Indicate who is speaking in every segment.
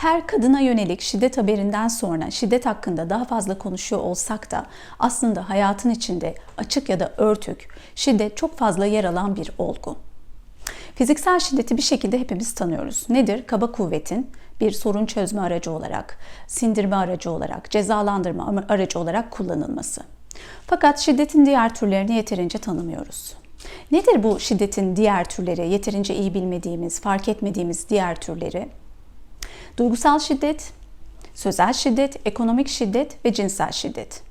Speaker 1: Her kadına yönelik şiddet haberinden sonra şiddet hakkında daha fazla konuşuyor olsak da aslında hayatın içinde açık ya da örtük şiddet çok fazla yer alan bir olgu. Fiziksel şiddeti bir şekilde hepimiz tanıyoruz. Nedir? Kaba kuvvetin bir sorun çözme aracı olarak, sindirme aracı olarak, cezalandırma aracı olarak kullanılması. Fakat şiddetin diğer türlerini yeterince tanımıyoruz. Nedir bu şiddetin diğer türleri, yeterince iyi bilmediğimiz, fark etmediğimiz diğer türleri? Duygusal şiddet, sözel şiddet, ekonomik şiddet ve cinsel şiddet.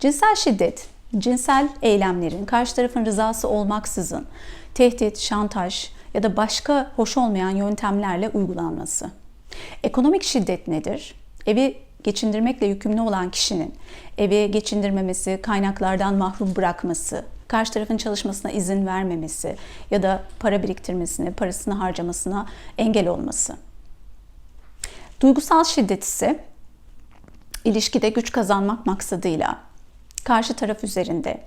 Speaker 1: Cinsel şiddet, cinsel eylemlerin karşı tarafın rızası olmaksızın tehdit, şantaj ya da başka hoş olmayan yöntemlerle uygulanması. Ekonomik şiddet nedir? Evi geçindirmekle yükümlü olan kişinin evi geçindirmemesi, kaynaklardan mahrum bırakması, karşı tarafın çalışmasına izin vermemesi ya da para biriktirmesine, parasını harcamasına engel olması. Duygusal şiddet ise ilişkide güç kazanmak maksadıyla karşı taraf üzerinde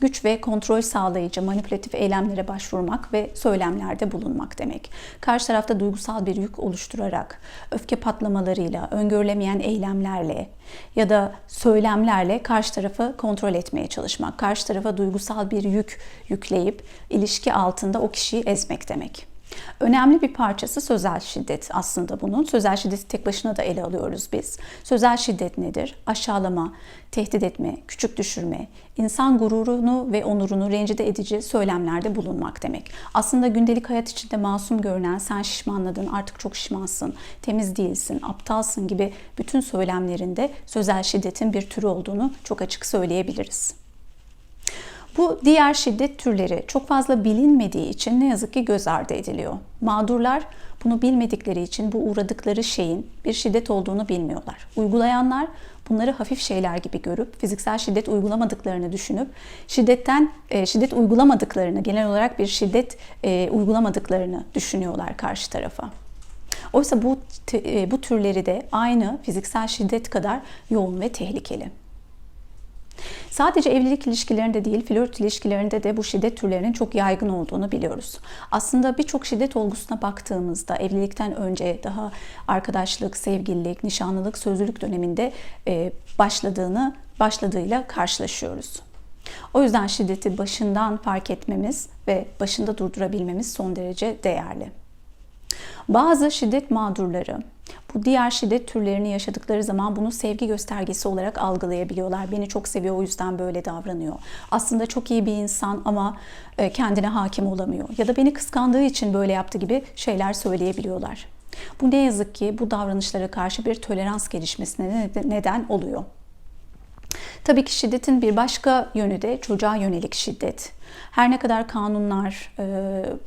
Speaker 1: güç ve kontrol sağlayıcı manipülatif eylemlere başvurmak ve söylemlerde bulunmak demek. Karşı tarafta duygusal bir yük oluşturarak öfke patlamalarıyla, öngörülemeyen eylemlerle ya da söylemlerle karşı tarafı kontrol etmeye çalışmak. Karşı tarafa duygusal bir yük yükleyip ilişki altında o kişiyi ezmek demek. Önemli bir parçası sözel şiddet aslında bunun. Sözel şiddeti tek başına da ele alıyoruz biz. Sözel şiddet nedir? Aşağılama, tehdit etme, küçük düşürme, insan gururunu ve onurunu rencide edici söylemlerde bulunmak demek. Aslında gündelik hayat içinde masum görünen sen şişmanladın, artık çok şişmansın, temiz değilsin, aptalsın gibi bütün söylemlerinde sözel şiddetin bir türü olduğunu çok açık söyleyebiliriz. Bu diğer şiddet türleri çok fazla bilinmediği için ne yazık ki göz ardı ediliyor. Mağdurlar bunu bilmedikleri için bu uğradıkları şeyin bir şiddet olduğunu bilmiyorlar. Uygulayanlar bunları hafif şeyler gibi görüp fiziksel şiddet uygulamadıklarını düşünüp şiddetten e, şiddet uygulamadıklarını genel olarak bir şiddet e, uygulamadıklarını düşünüyorlar karşı tarafa. Oysa bu e, bu türleri de aynı fiziksel şiddet kadar yoğun ve tehlikeli. Sadece evlilik ilişkilerinde değil, flört ilişkilerinde de bu şiddet türlerinin çok yaygın olduğunu biliyoruz. Aslında birçok şiddet olgusuna baktığımızda evlilikten önce daha arkadaşlık, sevgililik, nişanlılık, sözlülük döneminde e, başladığını başladığıyla karşılaşıyoruz. O yüzden şiddeti başından fark etmemiz ve başında durdurabilmemiz son derece değerli. Bazı şiddet mağdurları bu diğer şiddet türlerini yaşadıkları zaman bunu sevgi göstergesi olarak algılayabiliyorlar. Beni çok seviyor o yüzden böyle davranıyor. Aslında çok iyi bir insan ama e, kendine hakim olamıyor. Ya da beni kıskandığı için böyle yaptı gibi şeyler söyleyebiliyorlar. Bu ne yazık ki bu davranışlara karşı bir tolerans gelişmesine neden oluyor. Tabii ki şiddetin bir başka yönü de çocuğa yönelik şiddet. Her ne kadar kanunlar e,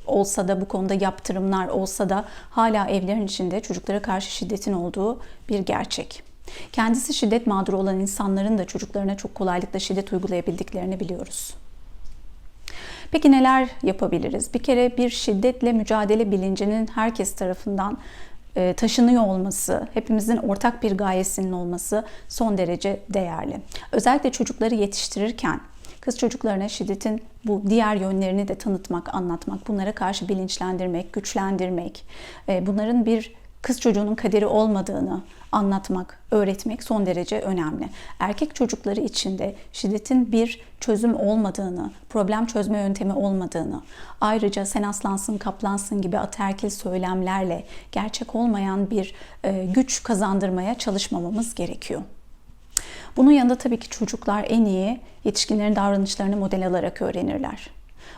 Speaker 1: olsa da bu konuda yaptırımlar olsa da hala evlerin içinde çocuklara karşı şiddetin olduğu bir gerçek. Kendisi şiddet mağduru olan insanların da çocuklarına çok kolaylıkla şiddet uygulayabildiklerini biliyoruz. Peki neler yapabiliriz? Bir kere bir şiddetle mücadele bilincinin herkes tarafından taşınıyor olması, hepimizin ortak bir gayesinin olması son derece değerli. Özellikle çocukları yetiştirirken kız çocuklarına şiddetin bu diğer yönlerini de tanıtmak, anlatmak, bunlara karşı bilinçlendirmek, güçlendirmek, e, bunların bir kız çocuğunun kaderi olmadığını anlatmak, öğretmek son derece önemli. Erkek çocukları için de şiddetin bir çözüm olmadığını, problem çözme yöntemi olmadığını, ayrıca sen aslansın, kaplansın gibi ataerkil söylemlerle gerçek olmayan bir e, güç kazandırmaya çalışmamamız gerekiyor. Bunun yanında tabii ki çocuklar en iyi yetişkinlerin davranışlarını model alarak öğrenirler.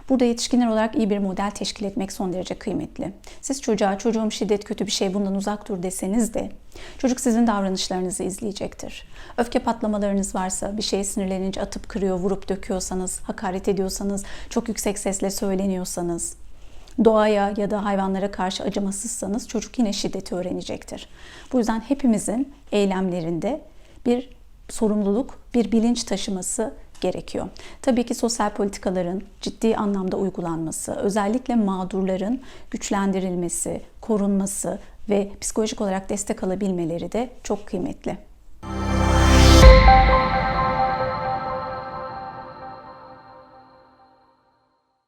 Speaker 1: Burada yetişkinler olarak iyi bir model teşkil etmek son derece kıymetli. Siz çocuğa çocuğum şiddet kötü bir şey bundan uzak dur deseniz de çocuk sizin davranışlarınızı izleyecektir. Öfke patlamalarınız varsa bir şeye sinirlenince atıp kırıyor, vurup döküyorsanız, hakaret ediyorsanız, çok yüksek sesle söyleniyorsanız, doğaya ya da hayvanlara karşı acımasızsanız çocuk yine şiddeti öğrenecektir. Bu yüzden hepimizin eylemlerinde bir sorumluluk, bir bilinç taşıması gerekiyor. Tabii ki sosyal politikaların ciddi anlamda uygulanması, özellikle mağdurların güçlendirilmesi, korunması ve psikolojik olarak destek alabilmeleri de çok kıymetli. Müzik